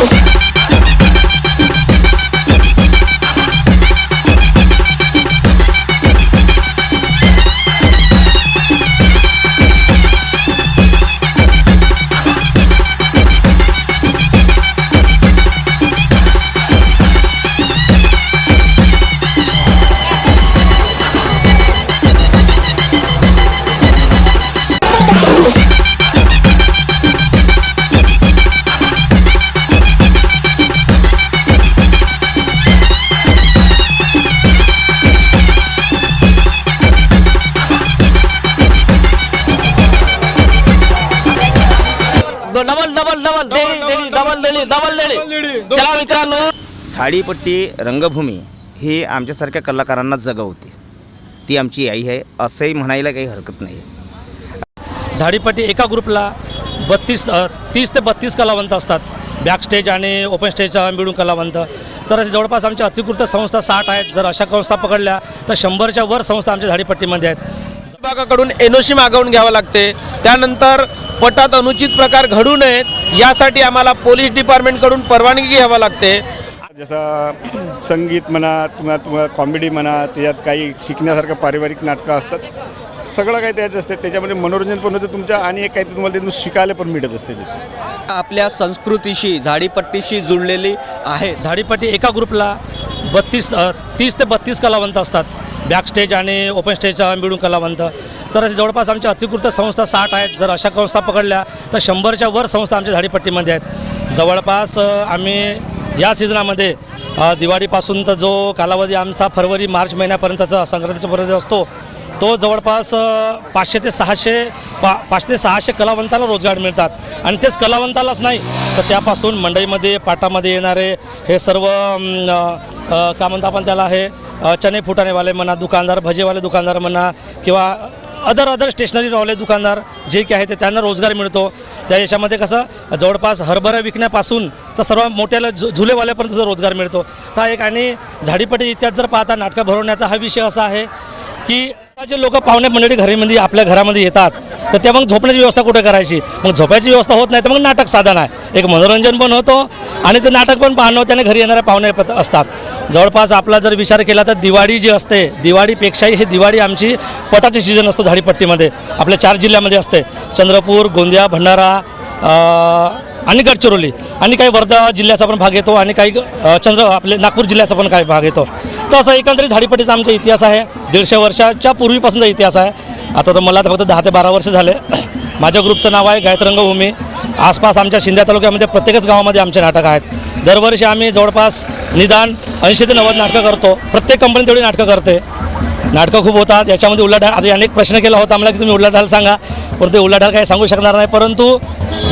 Double double double double चला मित्रांनो. झाडीपट्टी रंगभूमी ही आमच्यासारख्या कलाकारांना जगवते. ती आमची आई आहे. असंही म्हणायला काही हरकत नाही. झाडीपट्टी एका ग्रुपला बत्तीस तीस ते बत्तीस कलावंत असतात. बॅक स्टेज आणि ओपन स्टेजचा मिळून कलावंत. तर असे जवळपास आमच्या अधिकृत संस्था साठ आहेत. जर अशा संस्था पकडल्या तर शंभरच्या वर संस्था आमच्या झाडीपट्टीमध्ये आहेत. विभागाकडून एनओसी मागवून घ्यावं लागते. त्यानंतर पटात अनुचित प्रकार घडू नयेत यासाठी आम्हाला पोलीस डिपार्टमेंटकडून परवानगी घ्यावी लागते. जसं संगीत म्हणा तुम्हाला तुम्हाला कॉमेडी म्हणा त्याच्यात काही शिकण्यासारखं पारिवारिक नाटकं असतात. सगळं काही त्याच्यात असते. त्याच्यामध्ये मनोरंजन पण होतं तुमचं आणि एक काहीतरी तुम्हाला तिथून शिकायला पण मिळत असते तिथे. आपल्या संस्कृतीशी झाडीपट्टीशी जुळलेली आहे. झाडीपट्टी एका ग्रुपला बत्तीस तीस ते बत्तीस कलावंत असतात. बॅक स्टेज आणि ओपन स्टेजचा मिळून कलावंत. तर असे जवळपास आमच्या अतिकृत संस्था साठ आहेत. जर अशा संस्था पकडल्या तर शंभरच्या वर संस्था आमच्या झाडीपट्टीमध्ये आहेत. जवळपास आम्ही या सीझनामध्ये दिवाळीपासून तर जो कालावधी आमचा फरवरी मार्च महिन्यापर्यंतचा संक्रांतीच्यापर्यंत असतो तो जवळपास पाचशे ते सहाशे पा पाचशे ते सहाशे कलावंताला रोजगार मिळतात. आणि तेच कलावंतालाच नाही तर त्यापासून मंडईमध्ये पाटामध्ये येणारे हे सर्व काय म्हणतो आपण त्याला हे चने चणे फुटाणेवाले म्हणा दुकानदार भजेवाले दुकानदार म्हणा किंवा अदर अदर स्टेशनरीवाले दुकानदार जे काही आहे ते त्यांना रोजगार मिळतो. त्या याच्यामध्ये कसं जवळपास हरभरा विकण्यापासून तर सर्व मोठ्याला झु झुलेवाल्यापर्यंत रोजगार मिळतो. हा एक आणि झाडीपटी इत्यादी जर पाहता नाटकं भरवण्याचा हा विषय असा आहे की जे लोक पाहुणे मंडळी घरीमध्ये आपल्या घरामध्ये येतात. तर त्या मग झोपण्याची व्यवस्था कुठे करायची? मग झोपायची व्यवस्था होत नाही तर मग नाटक साधन आहे. एक मनोरंजन पण होतो आणि ते नाटक पण पाहणं त्याने घरी येणारे पाहुणे असतात. जवळपास आपला जर विचार केला तर दिवाळी जी असते दिवाळीपेक्षाही हे दिवाळी आमची पटाची सीझन असतो झाडीपट्टीमध्ये. आपल्या चार जिल्ह्यामध्ये असते. चंद्रपूर गोंदिया भंडारा आणि गडचिरोली. आणि काही वर्धा जिल्ह्याचा पण भाग येतो आणि काही चंद्र आपले नागपूर जिल्ह्याचा पण काही भाग येतो. तर असं एकंदरीत झाडीपट्टीचा आमचा इतिहास आहे. दीडशे वर्षाच्या पूर्वीपासूनचा इतिहास आहे. आता तर मला फक्त दहा ते बारा वर्ष झाले. माझ्या ग्रुपचं नाव आहे गायत्रंगभूमी आसपास आमच्या शिंद्या तालुक्यामध्ये प्रत्येकच गावामध्ये आमचे नाटक आहेत. दरवर्षी आम्ही जवळपास निदान ऐंशी ते नव्वद नाटकं करतो. प्रत्येक कंपनी तेवढी नाटकं करते. नाटकं खूप होतात. याच्यामध्ये उलाढाल आधी अनेक प्रश्न केला होता. आम्हाला की तुम्ही उलाढाल सांगा. पण ते उलाढाल काही सांगू शकणार नाही. परंतु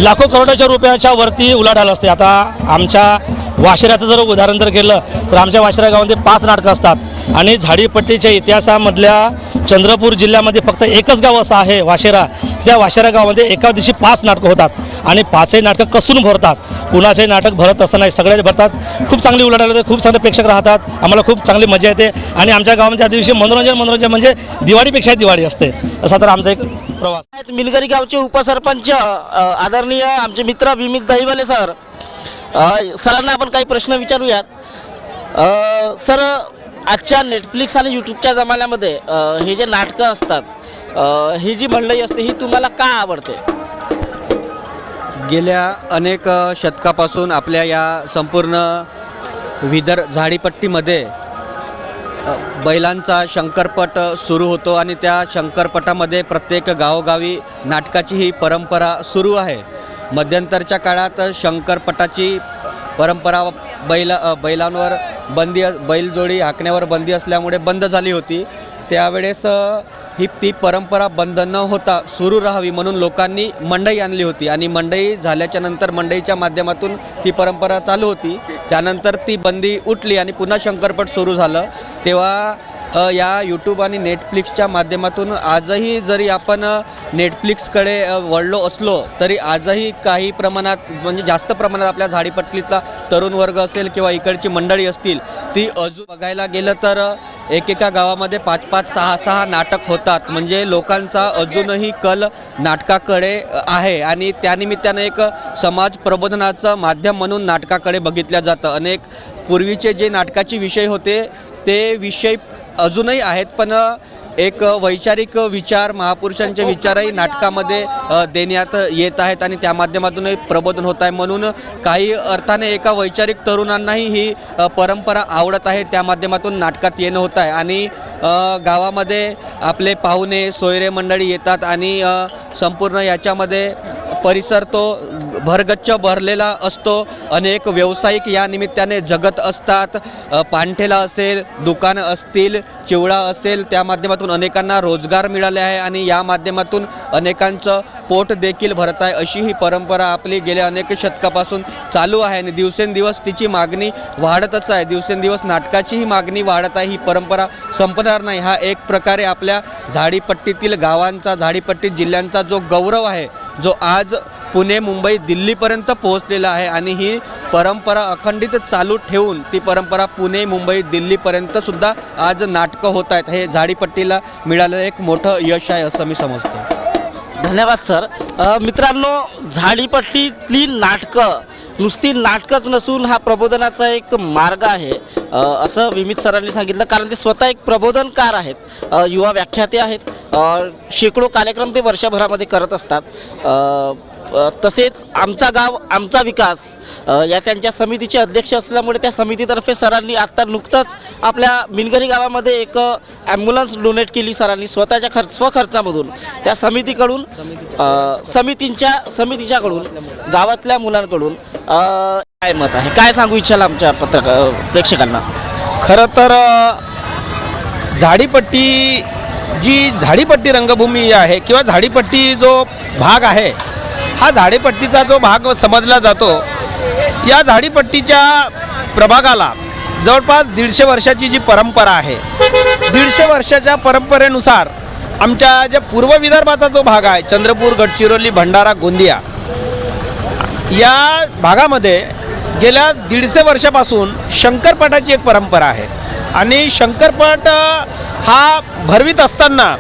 लाखो करोडाच्या रुपयाच्या वरती उलाढाल असते. आता आमच्या वाशिराचं जर उदाहरण जर केलं तर आमच्या वाशिरा गावामध्ये पाच नाटकं असतात. आणि झाडीपट्टीच्या इतिहासामधल्या चंद्रपूर जिल्ह्यामध्ये फक्त एकच गाव असं आहे वाशिरा. त्या वाशिरा गावामध्ये एका दिवशी पाच नाटकं होतात. आणि पाचही नाटकं कसून भरतात. कुणाचंही नाटक भरत असं नाही. सगळ्याच भरतात. खूप चांगली उलाढाल होते. खूप चांगले प्रेक्षक राहतात. आम्हाला खूप चांगली मजा येते. आणि आमच्या गावामध्ये त्या दिवशी मनोरंजन मनोरंजन म्हणजे दिवाळीपेक्षा दिवाळी असते. असा तर आमचा एक प्रवास. आहेत मिलगरी गावचे उपसरपंच आदरणीय आमचे मित्र विमित दहिवाले सर सरांना आपण काही प्रश्न विचारूयात. सर आजच्या नेटफ्लिक्स आणि यूट्यूबच्या जमान्यामध्ये हे जे नाटकं असतात ही जी मंडळी असते ही तुम्हाला का आवडते? गेल्या अनेक शतकापासून आपल्या या संपूर्ण विदर झाडीपट्टीमध्ये बैलांचा शंकरपट सुरू होतो आणि त्या शंकरपटामध्ये प्रत्येक गावोगावी नाटकाची ही परंपरा सुरू आहे. मध्यंतरच्या काळात शंकरपटाची परंपरा बैला बैलांवर बंदी बैलजोडी हाकण्यावर बंदी असल्यामुळे बंद झाली होती. त्यावेळेस ही ती परंपरा बंद न होता सुरू राहावी म्हणून लोकांनी मंडई आणली होती आणि मंडई झाल्याच्यानंतर मंडईच्या माध्यमातून ती परंपरा चालू होती. त्यानंतर ती बंदी उठली आणि पुन्हा शंकरपट सुरू झालं. तेव्हा या यूट्यूब आणि नेटफ्लिक्सच्या माध्यमातून आजही जरी आपण नेटफ्लिक्सकडे वळलो असलो तरी आजही काही प्रमाणात म्हणजे जास्त प्रमाणात आपल्या झाडीपट्टीतला तरुण वर्ग असेल किंवा इकडची मंडळी असतील ती अजून बघायला गेलं तर एकेका गावामध्ये पाच पाच सहा सहा नाटक होतात. म्हणजे लोकांचा अजूनही कल नाटकाकडे आहे आणि त्यानिमित्तानं एक समाज प्रबोधनाचं माध्यम म्हणून नाटकाकडे बघितलं जातं. अनेक पूर्वीचे जे नाटकाचे विषय होते ते विषय अजूनही आहेत पण एक वैचारिक विचार महापुरुषांचे विचारही नाटकामध्ये देण्यात येत आहेत आणि त्या माध्यमातूनही प्रबोधन होत आहे. म्हणून काही अर्थाने एका वैचारिक तरुणांनाही ही परंपरा आवडत आहे. त्या माध्यमातून नाटकात येणं होत आहे आणि गावामध्ये आपले पाहुणे सोयरे मंडळी येतात आणि संपूर्ण याच्यामध्ये परिसर तो भरगच्च भरलेला असतो. अनेक व्यावसायिक या निमित्ताने जगत असतात. पानठेला पांठेला असेल दुकानं असतील चिवडा असेल त्या माध्यमातून अनेकांना रोजगार मिळाले आहे आणि या माध्यमातून अनेकांचं पोट देखील भरत आहे. अशी ही परंपरा आपली गेल्या अनेक शतकापासून चालू आहे आणि दिवसेंदिवस तिची मागणी वाढतच आहे. दिवसेंदिवस नाटकाचीही मागणी वाढत आहे. ही परंपरा संपणार नाही. हा एक प्रकारे आपल्या झाडीपट्टीतील गावांचा झाडीपट्टी जिल्ह्यांचा जो गौरव आहे जो आज पुणे मुंबई दिल्लीपर्यंत पोहोचलेला आहे आणि ही परंपरा अखंडित चालू ठेवून ती परंपरा पुणे मुंबई दिल्लीपर्यंतसुद्धा आज नाटक होत आहेत हे झाडीपट्टीला मिळालेलं एक मोठं यश आहे असं मी समजतो. धन्यवाद सर. मित्रांनो झाडीपट्टीतली नाटकं नुसती नाटकच नसून हा प्रबोधनाचा एक मार्ग आहे. असं विमित सरांनी सांगितलं कारण ते स्वतः एक प्रबोधनकार आहेत. युवा व्याख्याते आहेत. शेकडो कार्यक्रम ते वर्षभरामध्ये करत असतात. तसेच आमचा गाव आमचा विकास या त्यांच्या समितीचे अध्यक्ष असल्यामुळे त्या समितीतर्फे सरांनी आत्ता नुकतंच आपल्या मिनगरी गावामध्ये एक ॲम्ब्युलन्स डोनेट केली सरांनी स्वतःच्या खर्च स्वखर्चामधून. त्या समितीकडून समितींच्या समितीच्याकडून गावातल्या मुलांकडून काय मत आहे? काय सांगू इच्छाल आमच्या पत्रक प्रेक्षकांना? खरं तर झाडीपट्टी जी झाडीपट्टी रंगभूमी आहे किंवा झाडीपट्टी जो भाग आहे हा झाडेपट्टीचा जो भाग समजला जातो या झाडीपट्टीच्या प्रभागाला जवळपास दीडशे वर्षाची जी परंपरा आहे दीडशे वर्षाच्या परंपरेनुसार आमच्या ज्या पूर्व विदर्भाचा जो भाग आहे चंद्रपूर गडचिरोली भंडारा गोंदिया या भागामध्ये गेल्या दीडशे वर्षापासून शंकरपटाची एक परंपरा आहे. आणि शंकरपट हा भरवीत असताना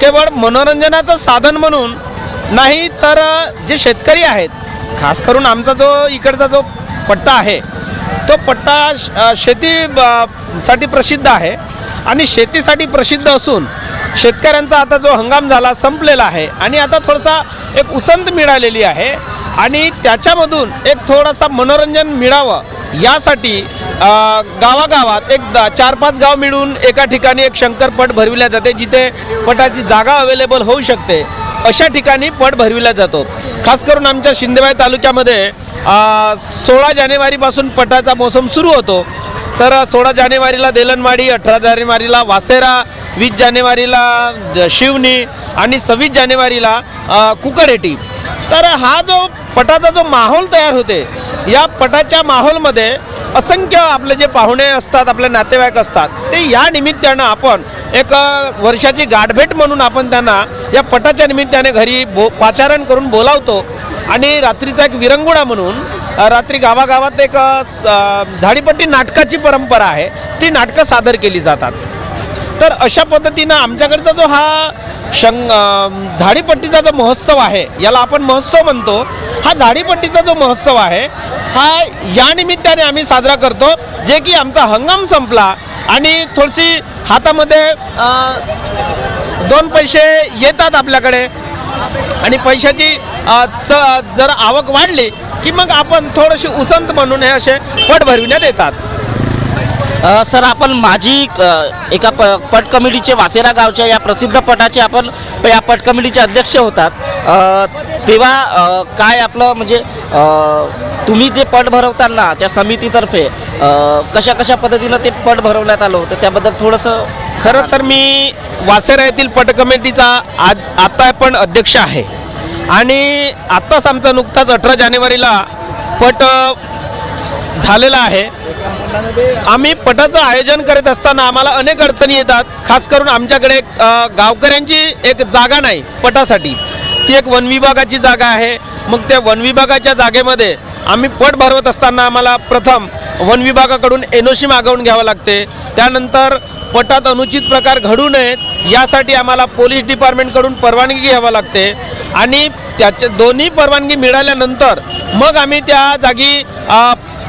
केवळ मनोरंजनाचं साधन म्हणून नाही तर जे शेतकरी आहेत खास करून आमचा जो इकडचा जो पट्टा आहे तो पट्टा श- शेती ब- साठी प्रसिद्ध आहे. आणि शेतीसाठी प्रसिद्ध असून शेतकऱ्यांचा आता जो हंगाम झाला संपलेला आहे. आणि आता थोडासा एक उसंत मिळालेली आहे. आणि त्याच्यामधून एक थोडासा मनोरंजन मिळावं यासाठी गावागावात एक दा चार पाच गाव मिळून एका ठिकाणी एक शंकरपट भरविल्या जाते जिथे पटाची जागा अवेलेबल होऊ शकते. अशा ठिकाणी पट भरविला जातो. खास करून आमच्या शिंदेवाई तालुक्यामध्ये सोळा जानेवारीपासून पटाचा मोसम सुरू होतो. तर सोळा जानेवारीला देलनवाडी अठरा जानेवारीला वासेरा वीस जानेवारीला शिवनी आणि सव्वीस जानेवारीला कुकरेटी. तर हा जो पटाचा जो माहोल तयार होते या पटाच्या माहोलमध्ये असंख्य आपले जे पाहुणे असतात आपले नातेवाईक असतात ते या निमित्तानं आपण एक वर्षाची गाठभेट म्हणून आपण त्यांना या पटाच्या निमित्ताने घरी बो पाचारण करून बोलावतो. आणि रात्रीचा एक विरंगुळा म्हणून रात्री गावागावात एक स- झाडीपट्टी नाटकाची परंपरा आहे ती नाटकं सादर केली जातात. तर अशा पद्धतीनं आमच्याकडचा जो हा शंग झाडीपट्टीचा जो महोत्सव आहे याला आपण महोत्सव म्हणतो. हा झाडीपट्टीचा जो महोत्सव आहे हा या निमित्ताने आम्ही साजरा करतो. जे की आमचा हंगाम संपला आणि थोडीशी हातामध्ये दोन पैसे येतात आपल्याकडे. आणि पैशाची च जर आवक वाढली की मग आपण थोडीशी उसंत म्हणून हे असे पट भरविण्यात येतात. सर आपण माझी एका प पट कमिटीचे वासेरा गावच्या या प्रसिद्ध पटाचे आपण या पट कमिटीचे अध्यक्ष होतात. तेव्हा काय आपलं म्हणजे तुम्ही जे पट भरवताना त्या समितीतर्फे कशा कशा पद्धतीनं ते पट भरवण्यात आलं होतं त्याबद्दल थोडंसं खरं तर मी वासेरा येथील पट कमिटीचा आज आता पण अध्यक्ष आहे. आणि आत्ताच आमचा नुकताच अठरा जानेवारीला पट झालेला आहे. आम्ही पटाचं आयोजन करत असताना आम्हाला अनेक अडचणी येतात. खास करून आमच्याकडे एक, गावकऱ्यांची एक जागा नाही पटासाठी. ती एक वन विभागाची जागा आहे. मग त्या वन विभागाच्या जागेमध्ये आम्ही पट भरवत असताना आम्हाला प्रथम वन विभागाकडून एन ओ सी मागवून घ्यावं लागते. त्यानंतर पटात अनुचित प्रकार घडू नयेत यासाठी आम्हाला पोलीस डिपार्टमेंटकडून परवानगी घ्यावी लागते. आणि त्याचे दोन्ही परवानगी मिळाल्यानंतर मग आम्ही त्या जागी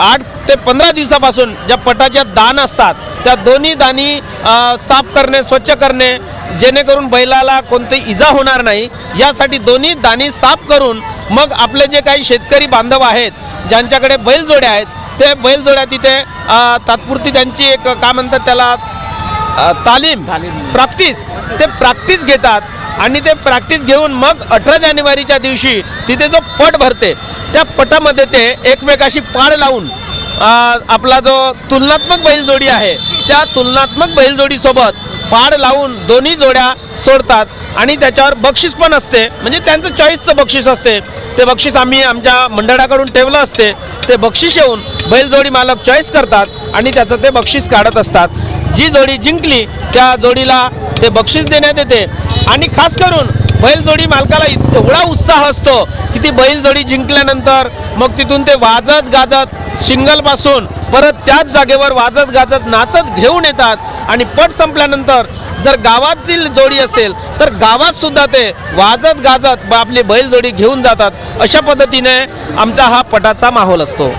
आठ ते पंधरा दिवसापासून ज्या पटाच्या दान असतात त्या दोन्ही दानी अ, साफ करणे स्वच्छ करणे जेणेकरून बैलाला कोणती इजा होणार नाही यासाठी दोन्ही दानी साफ करून मग आपले जे काही शेतकरी बांधव आहेत ज्यांच्याकडे बैलजोड्या आहेत ते बैलजोड्या तिथे तात्पुरती त्यांची एक काय म्हणतात त्याला तालीम. प्रॅक्टिस ते प्रॅक्टिस घेतात आणि ते प्रॅक्टिस घेऊन मग अठरा जानेवारीच्या दिवशी तिथे जो पट भरते त्या पटामध्ये ते एकमेकाशी पाड लावून आपला जो तुलनात्मक बैलजोडी आहे त्या तुलनात्मक बैलजोडीसोबत पाड लावून दोन्ही जोड्या सोडतात आणि त्याच्यावर बक्षीस पण असते. म्हणजे त्यांचं चॉईसचं बक्षीस असते. ते बक्षीस आम्ही आमच्या मंडळाकडून ठेवलं असते. ते बक्षीस येऊन बैलजोडी मालक चॉईस करतात आणि त्याचं ते बक्षीस काढत असतात. जी जोडी जिंकली त्या जोडीला ते बक्षीस देण्यात येते. आणि खास करून बैलजोडी मालकाला एवढा उत्साह असतो की ती बैलजोडी जिंकल्यानंतर मग तिथून ते वाजत गाजत शिंगलपासून परत त्याच जागेवर वाजत गाजत नाचत घेऊन येतात. आणि पट संपल्यानंतर जर गावातील जोडी असेल तर गावात सुद्धा ते वाजत गाजत आपली बैलजोडी घेऊन जातात. अशा पद्धतीने आमचा हा पटाचा माहोल असतो.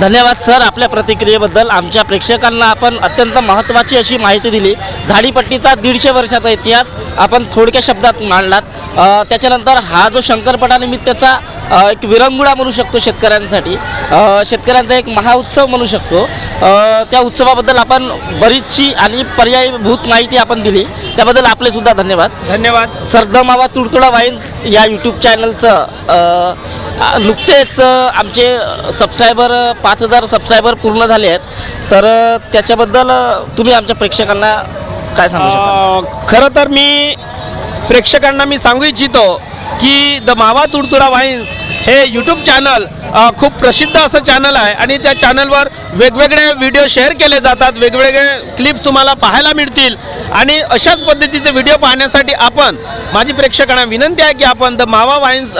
धन्यवाद सर आपल्या प्रतिक्रियेबद्दल. आमच्या प्रेक्षकांना आपण अत्यंत महत्त्वाची अशी माहिती दिली. झाडीपट्टीचा दीडशे वर्षाचा इतिहास आपण थोडक्या शब्दात मांडलात. त्याच्यानंतर हा जो शंकरपटानिमित्तचा एक विरंगुळा म्हणू शकतो शेतकऱ्यांसाठी. शेतकऱ्यांचा एक महाउत्सव म्हणू शकतो. त्या उत्सवाबद्दल आपण बरीचशी आणि पर्यायभूत माहिती आपण दिली. त्याबद्दल आपले सुद्धा धन्यवाद. धन्यवाद. सरदमावा तुडतुडा वाईन्स या यूट्यूब चॅनलचं नुकतेच आमचे सबस्क्रायबर पाच हजार सबस्क्रायबर पूर्ण झाले आहेत. तर त्याच्याबद्दल तुम्ही आमच्या प्रेक्षकांना काय सांगू खरं तर मी प्रेक्षकांना मी सांगू इच्छितो की द मावा तुडतुडा वाईन्स हे यूट्यूब चॅनल खूप प्रसिद्ध असं चॅनल आहे. आणि त्या चॅनलवर वेगवेगळे व्हिडिओ शेअर केले जातात. वेगवेगळे क्लिप्स तुम्हाला पाहायला मिळतील. आणि अशाच पद्धतीचे व्हिडिओ पाहण्यासाठी आपण माझी प्रेक्षकांना विनंती आहे की आपण the Mawa vines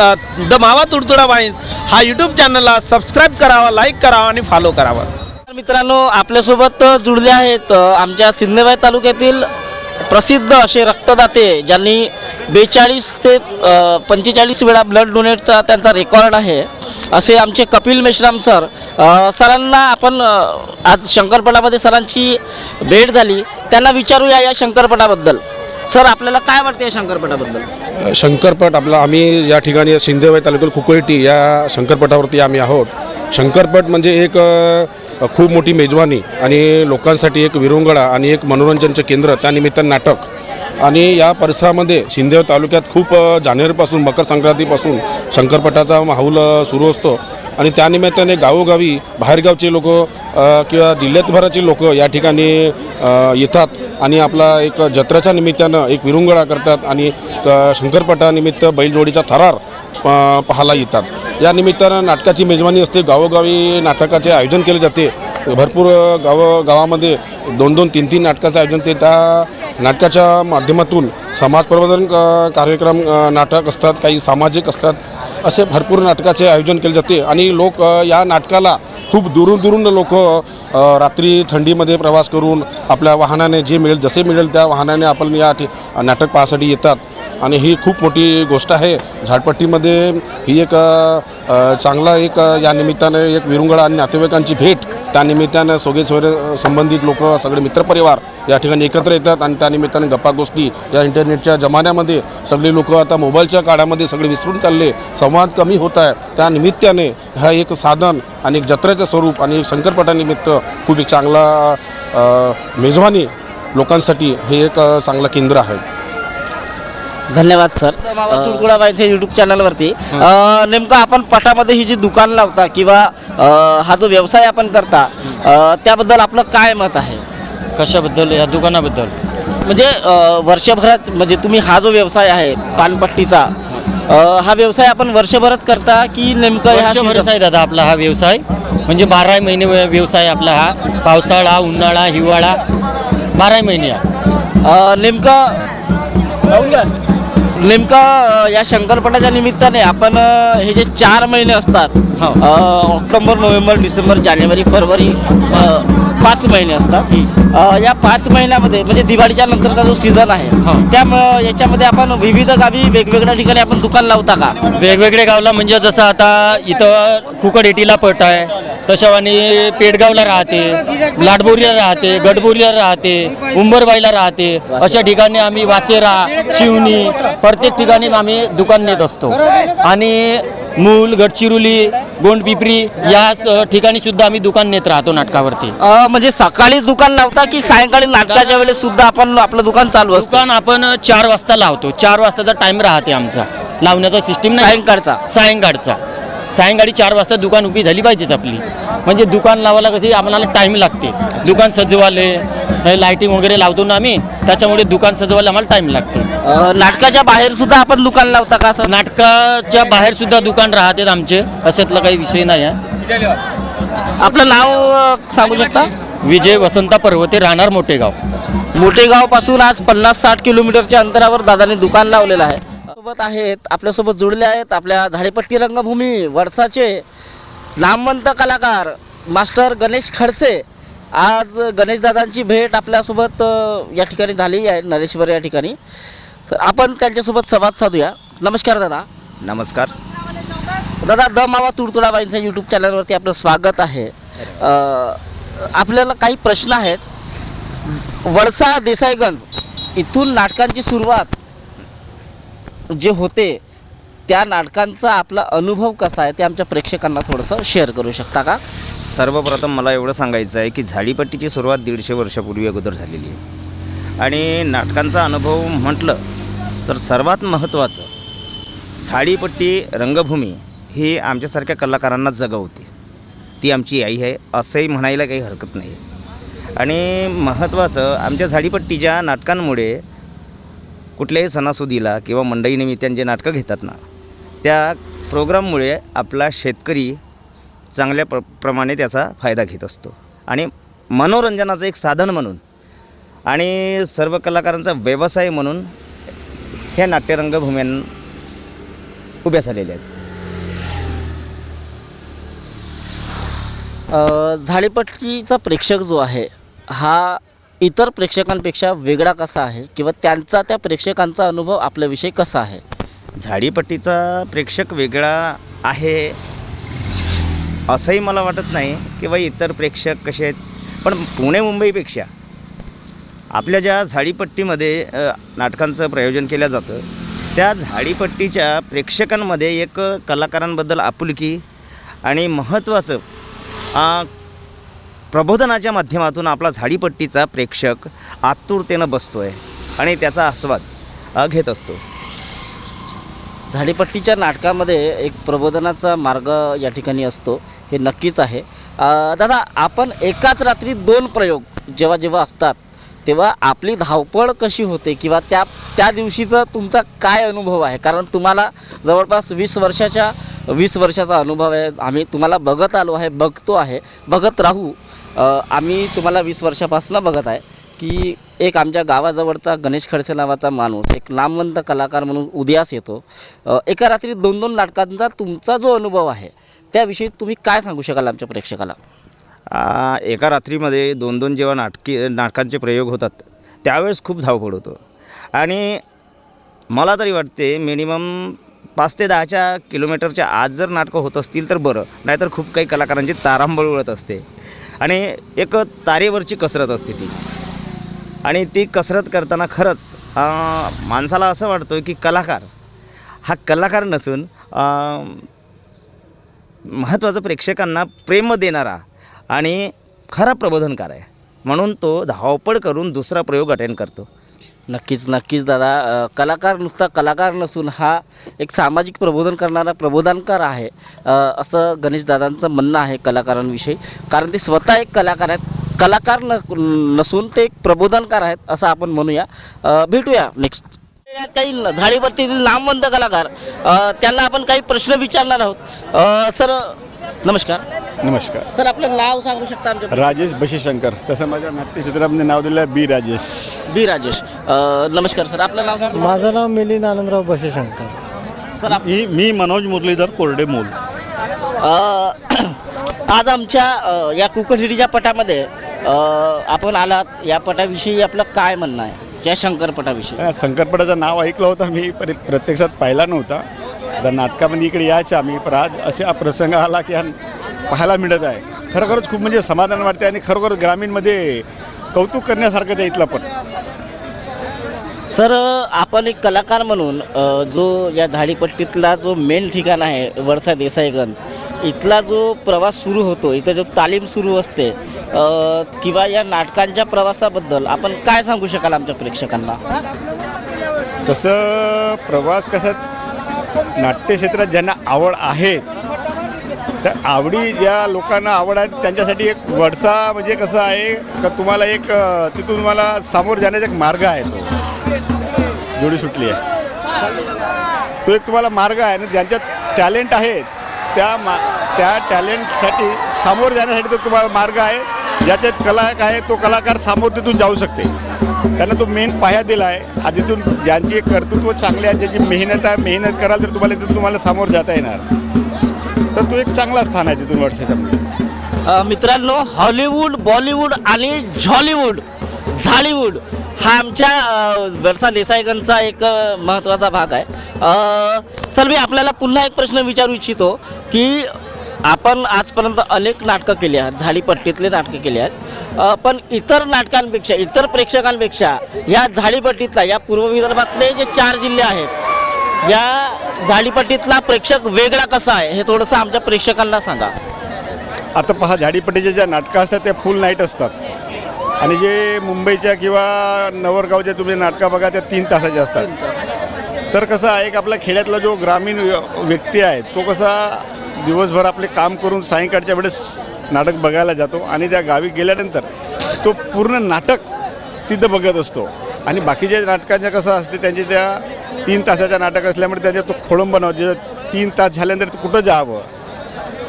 the Mawa Tudtuda vines हा यूट्यूब चॅनलला सबस्क्राईब करावा लाईक करावा आणि फॉलो करावा. मित्रांनो आपल्यासोबत जुळले आहेत आमच्या सिंधेबाई तालुक्यातील प्रसिद्ध असे रक्तदाते ज्यांनी बेचाळीस ते पंचेचाळीस वेळा ब्लड डोनेटचा त्यांचा रेकॉर्ड आहे. असे आमचे कपिल मेश्राम सर सरांना आपण आज शंकरपटामध्ये सरांची भेट झाली. त्यांना विचारूया या शंकरपटाबद्दल. सर आपल्याला काय वाटते या शंकरपटाबद्दल? शंकरपट आपला आम्ही या ठिकाणी सिंधेवाई तालुक्यात कुकळटी या शंकरपटावरती आम्ही आहोत. शंकरपट म्हणजे एक खूप मोठी मेजवानी आणि लोकांसाठी एक विरंगळा आणि एक मनोरंजनचं केंद्र त्यानिमित्तानं नाटक. आणि या परिसरामध्ये शिंदेव तालुक्यात खूप जानेवारीपासून मकर संक्रांतीपासून शंकरपटाचा माहोल सुरू असतो. आणि त्यानिमित्ताने गावोगावी बाहेरगावचे लोक किंवा जिल्ह्यातभराचे लोक या ठिकाणी येतात आणि आपला एक जत्रेच्या निमित्तानं एक विरुंगळा करतात आणि शंकरपटानिमित्त बैलजोडीचा थरार प- पाहायला येतात. या निमित्तानं नाटकाची मेजवानी असते. गावोगावी नाटकाचे आयोजन केले जाते. भरपूर गाव गावामध्ये दोन दोन तीन तीन नाटकाचं आयोजन ते त्या नाटकाच्या माध्यमातून समाज प्रबोधन क- कार्यक्रम नाटक असतात काही सामाजिक असतात असे भरपूर नाटकाचे आयोजन केले जाते. आणि लोक या नाटकाला खूप दुरून दुरून लोक रात्री थंडीमध्ये प्रवास करून आपल्या वाहनाने जे मिळेल जसे मिळेल त्या वाहनाने आपण या नाटक पाहण्यासाठी येतात. आणि ही खूप मोठी गोष्ट आहे. झाडपट्टीमध्ये ही एक चांगला एक या निमित्ताने एक विरुंगळा आणि नातेवाईकांची भेट त्या निमित्तानं सोगे सोयरे संबंधित लोक सगळे मित्रपरिवार या ठिकाणी एकत्र येतात आणि त्या निमित्ताने गप्पा गोष्टी या इंटर इंटरनेटच्या जमान्यामध्ये सगळे लोक आता मोबाईलच्या काळामध्ये सगळे विसरून चालले. संवाद कमी होत आहे. त्या निमित्ताने हा एक साधन आणि एक जत्रेचं स्वरूप आणि एक शंकरपटानिमित्त खूप एक चांगला मेजवानी लोकांसाठी हे एक चांगलं केंद्र आहे. धन्यवाद सर. तुळकुळा बाईच्या युट्यूब चॅनलवरती नेमकं आपण पटामध्ये ही जी दुकान लावता किंवा हा जो व्यवसाय आपण करता त्याबद्दल आपलं काय मत आहे? कशाबद्दल? या दुकानाबद्दल? म्हणजे वर्षभरात म्हणजे तुम्ही हा जो व्यवसाय आहे पानपट्टीचा हा व्यवसाय आपण वर्षभरच करता की नेमकं आहे दादा आपला हा व्यवसाय. म्हणजे बारा महिने व्य- व्यवसाय आपला हा. पावसाळा उन्हाळा हिवाळा बारा महिने. नेमकं नेमकं या शंकरपटाच्या निमित्ताने आपण हे जे चार महिने असतात हो. ऑक्टोबर नोव्हेंबर डिसेंबर जानेवारी फरवरी पाच महिने असतात या पाच महिन्यामध्ये म्हणजे दिवाळीच्या नंतरचा जो सीझन आहे हो. त्यामुळं याच्यामध्ये आपण विविध गावी वेगवेगळ्या ठिकाणी आपण दुकान लावता का वेगवेगळे गावला म्हणजे जसं आता इथं कुकडेटीला पट आहे तशावानी पेडगावला राहते लाडबोरीला राहते गडबोरीला राहते उंबरबाईला राहते. अशा ठिकाणी आम्ही वासेरा शिवनी प्रत्येक ठिकाणी आम्ही दुकान नेत असतो. आणि मूल गडचिरोली गोंडपिपरी या ठिकाणी सुद्धा आम्ही दुकान नेत राहतो नाटकावरती. म्हणजे सकाळी दुकान लावता की सायंकाळी नाटकाच्या वेळेस सुद्धा आपण आपलं दुकान चालू असतं? दुकान आपण चार वाजता लावतो. चार वाजताचा टाइम राहते आमचा. लावण्याचा सिस्टीम नाही. सायंकाळचा. सायंकाळचा. सायंकाळी चार वाजता दुकान उभी झाली पाहिजेच आपली. म्हणजे दुकान लावायला कशी आम्हाला टाईम लागते. दुकान सजवाले लाईटिंग वगैरे लावतो ना आम्ही त्याच्यामुळे दुकान सजवायला आम्हाला टाईम लागते. नाटकाच्या बाहेर सुद्धा आपण दुकान लावता का असं नाटकाच्या बाहेर सुद्धा दुकान राहतात आमचे अशातला काही विषय नाही आहे. आपलं नाव सांगू शकता? विजय वसंता पर्वते राहणार मोठेगाव. मोठेगावपासून आज पन्नास साठ किलोमीटरच्या अंतरावर दादाने दुकान लावलेलं आहे. सोबत आहेत आपल्यासोबत जुळले आहेत आपल्या झाडेपट्टी रंगभूमी वडसाचे नामवंत कलाकार मास्टर गणेश खडसे. आज गणेश दादांची भेट आपल्यासोबत या ठिकाणी झाली आहे नरेश्वर या ठिकाणी. तर आपण त्यांच्यासोबत संवाद साधूया. नमस्कार दादा. नमस्कार. दादा द मावा तुडतुडाबाईंच्या यूट्यूब चॅनलवरती आपलं स्वागत आहे. आपल्याला काही प्रश्न आहेत. वडसा देसाईगंज इथून नाटकांची सुरुवात जे होते त्या नाटकांचा आपला अनुभव कसा आहे ते आमच्या प्रेक्षकांना थोडंसं शेअर करू शकता का? सर्वप्रथम मला एवढं सांगायचं आहे की झाडीपट्टीची सुरुवात दीडशे वर्षापूर्वी अगोदर झालेली आहे. आणि नाटकांचा अनुभव म्हटलं तर सर्वात महत्त्वाचं झाडीपट्टी रंगभूमी ही आमच्यासारख्या कलाकारांना जगवते. ती आमची आई आहे असंही म्हणायला काही हरकत नाही. आणि महत्त्वाचं आमच्या झाडीपट्टीच्या नाटकांमुळे कुठल्याही सणासुदीला किंवा मंडईनिमित्ताने जे नाटकं घेतात ना त्या प्रोग्राममुळे आपला शेतकरी चांगल्या प्र प्रमाणे त्याचा फायदा घेत असतो. आणि मनोरंजनाचं एक साधन म्हणून आणि सर्व कलाकारांचा व्यवसाय म्हणून ह्या नाट्यरंगभूम्यां उभ्या झालेल्या आहेत. झाडेपट्टीचा प्रेक्षक जो आहे हा इतर प्रेक्षकांपेक्षा वेगळा कसा आहे? किंवा त्यांचा त्या प्रेक्षकांचा अनुभव आपल्याविषयी कसा आहे? झाडीपट्टीचा प्रेक्षक वेगळा आहे असंही मला वाटत नाही किंवा इतर प्रेक्षक कसे आहेत. पण पुणे मुंबईपेक्षा आपल्या ज्या झाडीपट्टीमध्ये नाटकांचं प्रयोजन केलं जातं त्या झाडीपट्टीच्या प्रेक्षकांमध्ये एक कलाकारांबद्दल आपुलकी आणि महत्त्वाचं प्रबोधनाच्या माध्यमातून आपला झाडीपट्टीचा प्रेक्षक आतुरतेनं बसतो आहे आणि त्याचा आस्वाद घेत असतो. झाडीपट्टीच्या नाटकामध्ये एक प्रबोधनाचा मार्ग या ठिकाणी असतो. हे नक्कीच आहे. दादा आपण एकाच रात्री दोन प्रयोग जेव्हा जेव्हा असतात तेव्हा आपली धावपळ कशी होते किंवा त्या त्या दिवशीचा तुमचा काय अनुभव आहे? कारण तुम्हाला जवळपास वीस वर्षाच्या वीस वर्षाचा अनुभव आहे. आम्ही तुम्हाला बघत आलो आहे बघतो आहे बघत राहू. आम्ही तुम्हाला वीस वर्षापासून बघत आहे की एक आमच्या गावाजवळचा गणेश खडसे नावाचा माणूस एक नामवंत कलाकार म्हणून उदयास येतो. एका रात्री दोन दोन नाटकांचा तुमचा जो अनुभव आहे त्याविषयी तुम्ही काय सांगू शकाल आमच्या प्रेक्षकाला? एका रात्रीमध्ये दोन दोन जेव्हा नाटकी नाटकांचे प्रयोग होतात त्यावेळेस खूप धावपळ होतो. आणि मला तरी वाटते मिनिमम पाच ते दहाच्या किलोमीटरच्या आज जर नाटकं होत असतील तर बरं नाहीतर खूप काही कलाकारांची तारांबळ उडत असते. आणि एक तारेवरची कसरत असते ती. आणि ती कसरत करताना खरंच माणसाला असं वाटतं की कलाकार हा कलाकार नसून महत्त्वाचं प्रेक्षकांना प्रेम देणारा आणि खरा प्रबोधनकार आहे. म्हणून तो धावपळ करून दुसरा प्रयोग अटेंड करतो. नक्कीच नक्कीच दादा. कलाकार नुसता कलाकार नसून हा एक सामाजिक प्रबोधन करणारा प्रबोधनकार आहे. असं गणेश दादांचं म्हणणं आहे कलाकारांविषयी. कारण ते स्वतः एक कलाकार आहेत. कलाकार न नसून ते एक प्रबोधनकार आहेत असं आपण म्हणूया. भेटूया नेक्स्ट काही झाडीवरती नामवंत कलाकार त्यांना आपण काही प्रश्न विचारणार आहोत. सर नमस्कार. नमस्कार. सर आपलं नाव सांगू शकता आमच्या राजेश बशीशंकर. तसं माझ्या नाट्यचित्रामध्ये नाव दिलं आहे बी राजेश. बी राजेश. अ, नमस्कार सर आपलं नाव सांगू माझं नाव मिलिंद आनंदराव बशेशंकर. सर आप- मी मी मनोज मुरलीधर कोरडे मूल. अ, आज आमच्या अ, या कुकरहिडीच्या पटामध्ये अ, आपण आलात. या पटाविषयी आपलं काय म्हणणं आहे? या शंकरपटाविषयी. शंकरपटाचं नाव ऐकलं होतं मी पर प्रत्यक्षात पाहिला नव्हता. आता नाटकामध्ये इकडे यायचं आम्ही पण आज असे प्रसंग आला की हा पाहायला मिळत आहे. खरोखरच खूप म्हणजे समाधान वाटते आणि खरोखर ग्रामीणमध्ये कौतुक करण्यासारखंच आहे इथलं पण. सर आपण एक कलाकार म्हणून जो या झाडीपट्टीतला जो मेन ठिकाण आहे वरसा देसाईगंज इथला जो प्रवास सुरू होतो इथं जो तालीम सुरू असते किंवा या नाटकांच्या प्रवासाबद्दल आपण काय सांगू शकाल आमच्या प्रेक्षकांना? तसं प्रवास कसं नाट्यक्षेत्रात ज्यांना आवड आहे त्या आवडी ज्या लोकांना आवड आहे त्यांच्यासाठी एक वडसा म्हणजे कसं आहे का तुम्हाला एक तिथून तुम्हाला सामोर जाण्याचा एक मार्ग आहे तो. जोडी सुटली आहे. तो एक तुम्हाला मार्ग आहे ना ज्यांच्यात टॅलेंट आहे त्या मा त्या टॅलेंटसाठी सामोर जाण्यासाठी तो तुम्हाला मार्ग आहे. ज्याच्यात कलाकार आहे तो कलाकार सामोर तिथून जाऊ शकते. त्यांना तो मेन पाया दिला आहे. आधीतून ज्यांची कर्तृत्व चांगले आहे ज्याची मेहनत आहे मेहनत कराल तर तुम्हाला तिथून तुम्हाला सामोर जाता येणार. तर तो एक चांगला स्थान आहे तिथून वर्षाच्या मित्रांनो हॉलिवूड बॉलिवूड आणि झॉलिवूड झालीवूड हा आमच्या अ, वरसा देसाईगंजचा एक महत्त्वाचा भाग आहे. सर मी आपल्याला पुन्हा एक प्रश्न विचारू इच्छितो की आपण आजपर्यंत अनेक नाटकं केली आहेत झाडीपट्टीतले नाटकं केली आहेत. पण इतर नाटकांपेक्षा इतर प्रेक्षकांपेक्षा या झाडीपट्टीतला या पूर्व विदर्भातले जे चार जिल्हे आहेत या झाडीपट्टीतला प्रेक्षक वेगळा कसा आहे हे थोडंसं आमच्या प्रेक्षकांना सांगा. आता पहा झाडीपट्टीच्या ज्या नाटकं असतात त्या फुल नाईट असतात. आणि जे मुंबईच्या किंवा नवरगावच्या तुम्ही नाटकं बघा त्या तीन तासाच्या असतात. तर कसं आहे की आपला खेड्यातला जो ग्रामीण व्य- व्यक्ती आहे तो कसा दिवसभर आपले काम करून सायंकाळच्या वेळेस नाटक बघायला जातो आणि त्या गावी गेल्यानंतर तो पूर्ण नाटक तिथं बघत असतो. आणि बाकीच्या नाटकांच्या कसं असते त्यांचे त्या तीन तासाच्या नाटक असल्यामुळे त्यांच्या तो खोळंब बनवतो. तीन तास झाल्यानंतर कुठं जावं?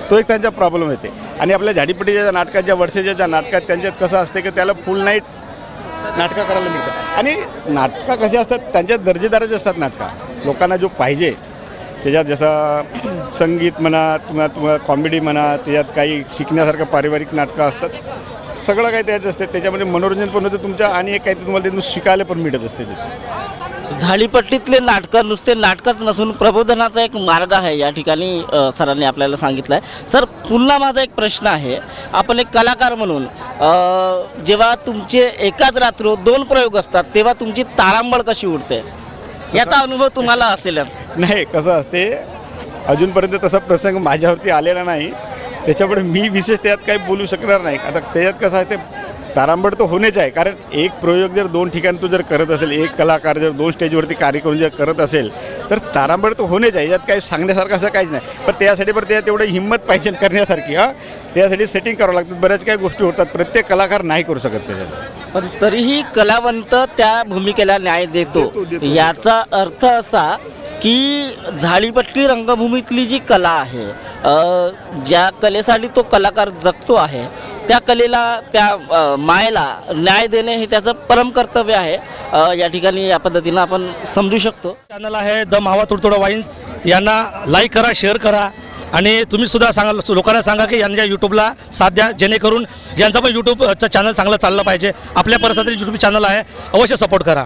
तो एक त्यांचा प्रॉब्लेम येते. आणि आपल्या झाडीपट्टीच्या ज्या नाटकात ज्या वर्षाच्या ज्या नाटकात त्यांच्यात कसं असते की त्याला फुल नाईट नाटकं करायला मिळतात. आणि नाटकं कशी असतात त्यांच्यात दर्जेदाराचे असतात नाटकं. लोकांना जो पाहिजे त्याच्यात जसं संगीत म्हणा तुम्हाला तुम्हाला कॉमेडी म्हणा त्याच्यात काही शिकण्यासारखं पारिवारिक नाटकं असतात. सगळं काही त्याच्यात असते. त्याच्यामध्ये मनोरंजन पण होतं तुमच्या आणि एक काही तुम्हाला तिथून शिकायला पण मिळत असते तिथे. झाडीपट्टीतले नाटकं नुसते नाटकच नसून प्रबोधनाचा एक मार्ग आहे या ठिकाणी सरांनी आपल्याला सांगितलं आहे सर पुन्हा माझा एक प्रश्न आहे. आपण एक कलाकार म्हणून जेव्हा तुमचे एकाच रात्र दोन प्रयोग असतात तेव्हा तुमची तारांबळ कशी उडते? याचा अनुभव तुम्हाला असेलच. नाही कसं असते अजूनपर्यंत तसा प्रसंग माझ्यावरती आलेला नाही. त्याच्यामुळे मी विशेष त्यात काही बोलू शकणार नाही. आता त्याच्यात कसं आहे ते तारांबळ तर होणेच आहे. कारण एक प्रयोग जर दोन ठिकाणी तू जर करत असेल एक कलाकार जर दोन स्टेजवरती कार्य करून जर करत असेल तर तारांबळ तर होणेच आहे. यात काही सांगण्यासारखं असं काहीच नाही. पण त्यासाठी पण त्यात तेवढं हिंमत पाहिजे करण्यासारखी हां. त्यासाठी सेटिंग करावं लागतं. बऱ्याच काही गोष्टी होतात. प्रत्येक कलाकार नाही करू शकत त्याच्यात. पण तरीही कलावंत त्या भूमिकेला न्याय देतो. याचा अर्थ असा की झाडीपट्टी रंगभूमीतली जी कला आहे ज्या कलेसाठी तो कलाकार जगतो आहे. त्या कलेला त्या मायेला न्याय देणे हे त्याचं परम कर्तव्य आहे. या ठिकाणी या पद्धतीनं आपण समजू शकतो. चॅनल आहे द मावा तुडतुडा वाईन्स. यांना लाईक करा शेअर करा. आणि तुम्ही सुद्धा सांगा लोकांना सांगा की यांच्या यूट्यूबला साथ द्या जेणेकरून यांचा पण यूट्यूबचं चॅनल चांगलं चाललं पाहिजे. आपल्या परिसरातील यूट्यूब चॅनल आहे. अवश्य सपोर्ट करा.